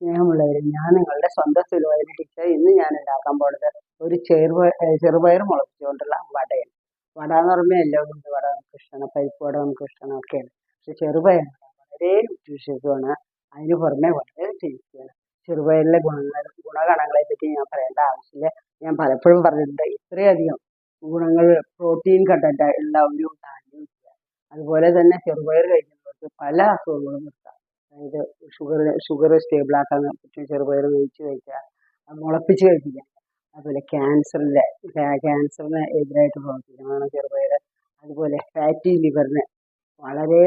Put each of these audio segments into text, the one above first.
സ്നേഹമുള്ളവരെ ഞാൻ നിങ്ങളുടെ സ്വന്തം സുലുവായിട്ട് ടീച്ചർ ഇന്ന് ഞാൻ ഉണ്ടാക്കാൻ പോണത് ഒരു ചെറുപയർ ചെറുപയർ മുളപ്പിച്ചുകൊണ്ടുള്ള വടയാണ്. വട എന്ന് പറയുമ്പോൾ എല്ലാവരും വട നമുക്ക് ഇഷ്ടമാണ് പരിപ്പ് വട നമുക്ക് ഇഷ്ടമാണ് ഒക്കെയാണ്. പക്ഷെ ചെറുപയർ വളരെ ന്യൂട്രീഷ്യസുമാണ് അതിന് പുറമെ വളരെ ടേസ്റ്റിയാണ്. ചെറുപയറിലെ ഗുണങ്ങൾ ഗുണഗണങ്ങളെ പറ്റി ഞാൻ പറയേണ്ട ആവശ്യമില്ല. ഞാൻ പലപ്പോഴും പറഞ്ഞിട്ടുണ്ട് ഇത്രയധികം ഗുണങ്ങൾ പ്രോട്ടീൻ കണ്ടന്റ് ഉള്ള ഒരു ധാന്യം അതുപോലെ തന്നെ ചെറുപയർ കഴിക്കുന്നവർക്ക് പല അസുഖങ്ങളും അതായത് ഷുഗർ ഷുഗർ സ്റ്റേബിൾ ആക്കാൻ പറ്റും ചെറുപയർ വേവിച്ച് കഴിക്കുക. മുളപ്പിച്ച് കഴിക്കുക അതുപോലെ ക്യാൻസറിന്റെ ക്യാൻസറിന് എതിരായിട്ട് പ്രവർത്തിക്കുന്നതാണ് ചെറുപയർ അതുപോലെ ഫാറ്റി ലിവറിന് വളരെ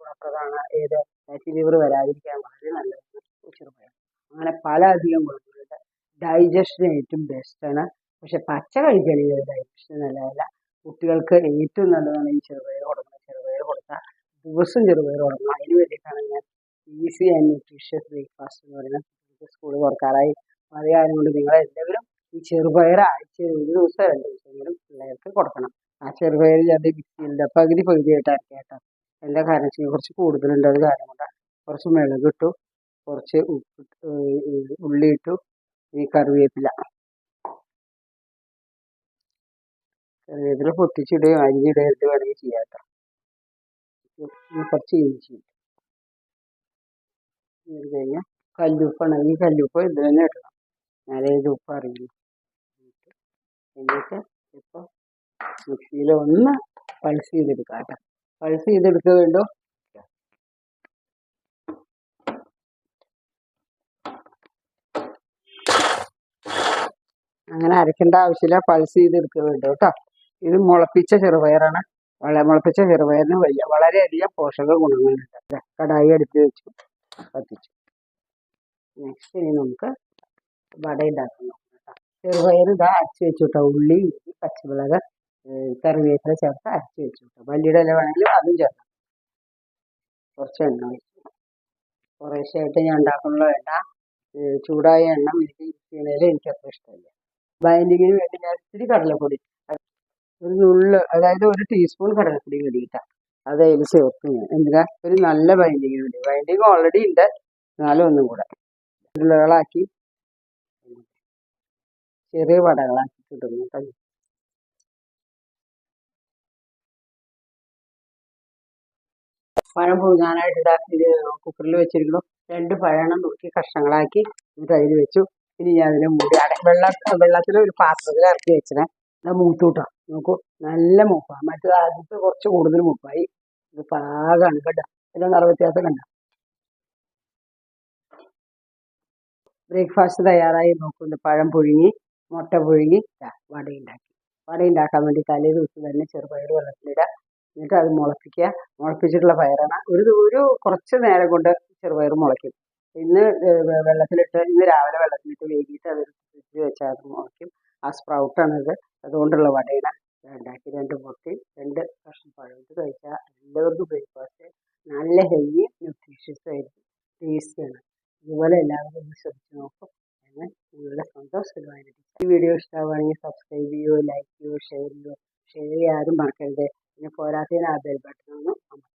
ഗുണപ്രദമാണ് ഏത് ഫാറ്റി ലിവർ വരാതിരിക്കാൻ വളരെ നല്ലതാണ് ചെറുപയർ അങ്ങനെ പല അധികം ഗുണങ്ങളുണ്ട്. ഡൈജഷന് ഏറ്റവും ബെസ്റ്റാണ് പക്ഷെ പച്ച കഴിക്കുകയാണെങ്കിൽ ഡൈജഷൻ നല്ലതല്ല. കുട്ടികൾക്ക് ഏറ്റവും നല്ലതാണ് ഈ ചെറുപയർ കൊടുക്കുന്നത്. ചെറുപയർ കൊടുക്കുക ദിവസം ചെറുപയർ കൊടുക്കണം. അതിന് വേണ്ടിയിട്ടാണ് ഈസി ആൻഡ് ന്യൂട്രീഷ്യസ് ബ്രേക്ക്ഫാസ്റ്റ് എന്ന് പറയുന്നത് സ്കൂൾ തുറക്കാറായി. അത് കാരണം കൊണ്ട് നിങ്ങൾ എല്ലാവരും ഈ ചെറുപയർ ആഴ്ചയിൽ ഒരു ദിവസം രണ്ട് ദിവസമെങ്കിലും പിള്ളേർക്ക് കൊടുക്കണം. ആ ചെറുപയർ ഞാൻ മിക്സിയിലിന്റെ പകുതി പകുതിയായിട്ട് അരക്കാം കേട്ടോ എന്താ കാരണം വെച്ചാൽ കുറച്ച് കൂടുതലുണ്ട്. അത് കാരണം കൊണ്ട് കുറച്ച് മിളക് ഇട്ടു കുറച്ച് ഉപ്പ് ഉള്ളി ഇട്ടു ഈ കറിവേപ്പില. കറിവേപ്പില പൊട്ടിച്ചിടുകയും അരിഞ്ഞിടുകയും എന്ത് വേണമെങ്കിൽ ചെയ്യാം കേട്ടോ. കുറച്ച് ഇഞ്ചി. ഇത് കഴിഞ്ഞാൽ കല്ലുപ്പാണെങ്കിൽ കല്ലുപ്പ് ഇത് തന്നെ ഇടണം. എന്നാലേ ഇത് ഉപ്പ് അറിയുള്ളൂ എന്നിട്ട് മിക്സിയിൽ ഒന്ന് പൾസ് ചെയ്തെടുക്കാം കേട്ടോ. പൾസ് ചെയ്തെടുക്കുക വേണ്ടോ അങ്ങനെ അരക്കേണ്ട ആവശ്യമില്ല. പൾസ് ചെയ്തെടുക്കുക വേണ്ടോ കേട്ടോ. ഇത് മുളപ്പിച്ച ചെറുപയറാണ്. വളരെ മുളപ്പിച്ച ചെറുപയറിന് വലിയ വളരെയധികം പോഷക ഗുണങ്ങളുണ്ട്. കടായി എടുത്ത് വെച്ചു. കത്തിച്ചു നെക്സ്റ്റ് ഇനി നമുക്ക് വട ഉണ്ടാക്കാൻ നോക്കാം കേട്ടോ ചെറുപയർ ഇതാ അരച്ച് വെച്ചു കേട്ടോ ഉള്ളി പച്ചമുളക് കറിവേപ്പില ചേർത്ത് അരച്ച് വെച്ചു കേട്ടോ മല്ലിയുടെ ഇല വേണമെങ്കിൽ അതും ചേർക്കാം. കുറച്ച് എണ്ണ ഒഴിച്ചു. കുറേശ്ശായിട്ട് ഞാൻ ഉണ്ടാക്കുന്നുള്ള വേണ്ട ചൂടായ എണ്ണ ചെയ്യുന്നതിൽ എനിക്ക് അത്ര ഇഷ്ടമില്ല. ബൈൻഡിങ്ങിന് വേണ്ടി ഞാൻ ഇത്തിരി കടലപ്പൊടി ഒരു നുള്ള് അതായത് ഒരു ടീസ്പൂൺ കടലപ്പൊടി മതി കേട്ടോ അത് അതിൽ ചേർക്കും ഞാൻ. എന്തിനാ ഒരു നല്ല ബൈൻഡിങ്ങിന് വേണ്ടി ബൈൻഡിങ് ഓൾറെഡി ഉണ്ട്. എന്നാലും ഒന്നും കൂടെ. ഉരുളകളാക്കി. ചെറിയ വടകളാക്കി കിട്ടുന്നു കേട്ടോ. പഴം പുഴുങ്ങാനായിട്ട് ഇതാക്കി കുക്കറിൽ വെച്ചിരിക്കുന്നു. രണ്ട് പഴം നുറുക്കി കഷ്ണങ്ങളാക്കി ഇത് അതിൽ വെച്ചു. ഇനി ഞാൻ അതിനെ മൂടി അട വെള്ള വെള്ളത്തിൽ ഒരു പാത്രത്തിൽ ഇറക്കി വെച്ചിനെ. അത് മൂത്തൂട്ടോ നോക്കൂ. നല്ല മൂപ്പാണ്. മറ്റേ ആദ്യത്തെ കുറച്ച് കൂടുതൽ മൂപ്പായി. ഇത് പാകാണ് കണ്ട? ഇതിന്റെ നിറ വ്യത്യാസം കണ്ട? ബ്രേക്ക്ഫാസ്റ്റ് തയ്യാറായി നോക്കുന്നുണ്ട്. പഴം പുഴുങ്ങി മുട്ട പുഴുങ്ങി ദാ വട ഉണ്ടാക്കി വട ഉണ്ടാക്കാൻ വേണ്ടി തലേ ദിവസം തന്നെ ചെറുപയർ വെള്ളത്തിലിടുക എന്നിട്ട് അത് മുളപ്പിക്കുക. മുളപ്പിച്ചിട്ടുള്ള പയറാണ്. ഒരു ഒരു കുറച്ച് നേരം കൊണ്ട് ചെറുപയർ മുളയ്ക്കും. ഇന്ന് വെള്ളത്തിലിട്ട് ഇന്ന് രാവിലെ വെള്ളത്തിലിട്ട് വേവിയിട്ട് അത് ഫ്രിഡ്ജിൽ വെച്ചാൽ അത് മുളയ്ക്കും. ആ സ്പ്രൗട്ടാണത്. അതുകൊണ്ടുള്ള വടയാണ്. ഇത് ഉണ്ടാക്കി രണ്ട് പൊട്ടി രണ്ട് കഷ്ണം പഴം ഇത് കഴിച്ചാൽ എല്ലാവർക്കും ബ്രേക്ക്ഫാസ്റ്റ്. നല്ല ഹെൽത്തി ന്യൂട്രീഷ്യസ് ആയിരിക്കും. ടേസ്റ്റിയാണ് ഇതുപോലെ എല്ലാവരും ഒന്ന് ശ്രമിച്ച് നോക്കും. എന്ന് നിങ്ങളുടെ സ്വന്തം സുഖമായിരിക്കും. ഈ വീഡിയോ ഇഷ്ടമാവുകയാണെങ്കിൽ സബ്സ്ക്രൈബ് ചെയ്യുകയോ ലൈക്ക് ചെയ്യുകയോ ഷെയർ ചെയ്യുകയോ ഷെയർ ചെയ്യാനും മറക്കരുത്. പിന്നെ പോരാത്തതിന് ആ ബെൽ ബട്ടൺ ഒന്ന് അമർത്തുക